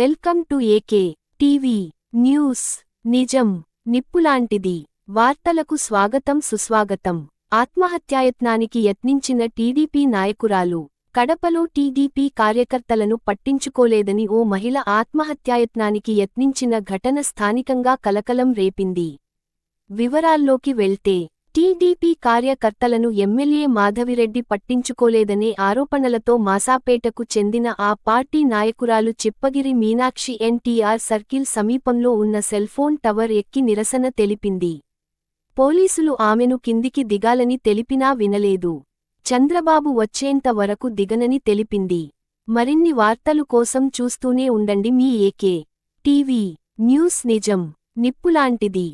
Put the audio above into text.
Welcome to A K TV news. నిజం నిప్పులాంటిది. వార్తలకు స్వాగతం సుస్వాగతం. ఆత్మహత్యాయత్నానికి యత్నించిన టీడీపీ నాయకురాలు కడపలో టీడీపీ కార్యకర్తలను పట్టించుకోలేదని ఓ మహిళ ఆత్మహత్యాయత్నానికి యత్నించిన ఘటన స్థానికంగా కలకలం రేపింది. వివరాల్లోకి వెళ్తే టీడీపీ కార్యకర్తలను ఎమ్మెల్యే మాధవిరెడ్డి పట్టించుకోలేదనే ఆరోపణలతో మాసాపేటకు చెందిన ఆ పార్టీ నాయకురాలు చిప్పగిరి మీనాక్షి ఎన్టీఆర్ సర్కిల్ సమీపంలో ఉన్న సెల్ఫోన్ టవర్ ఎక్కి నిరసన తెలిపింది. పోలీసులు ఆమెను కిందికి దిగాలని తెలిపినా వినలేదు. చంద్రబాబు వచ్చేంత వరకు దిగనని తెలిపింది. మరిన్ని వార్తలు కోసం చూస్తూనే ఉండండి మీ ఏకే టీవీ న్యూస్ నిజం నిప్పులాంటిది.